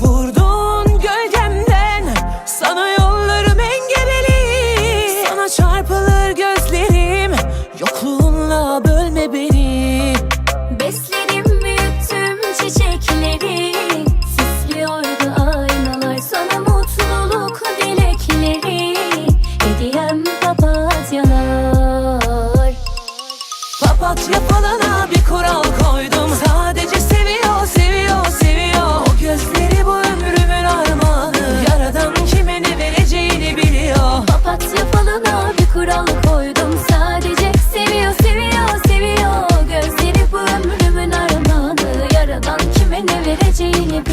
Vurdun gölgemden Sana yollarım engebeli. Sana çarpılır gözlerim Yokluğunla bölme beni. Beslerim büyüttüm çiçekleri. Süslüyordu aynalar Sana mutluluk dilekleri. Hediyem papatyalar. Papatya falan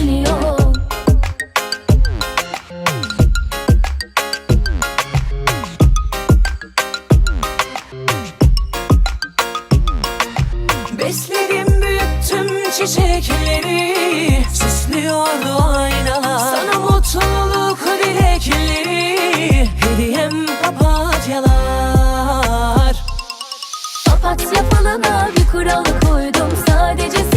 biliyor Besledim büyüttüm çiçekleri Süslüyordu aynalar. Sana mutluluk dilekleri Hediyem papatyalar. Papatya falına bir kural koydum Sadece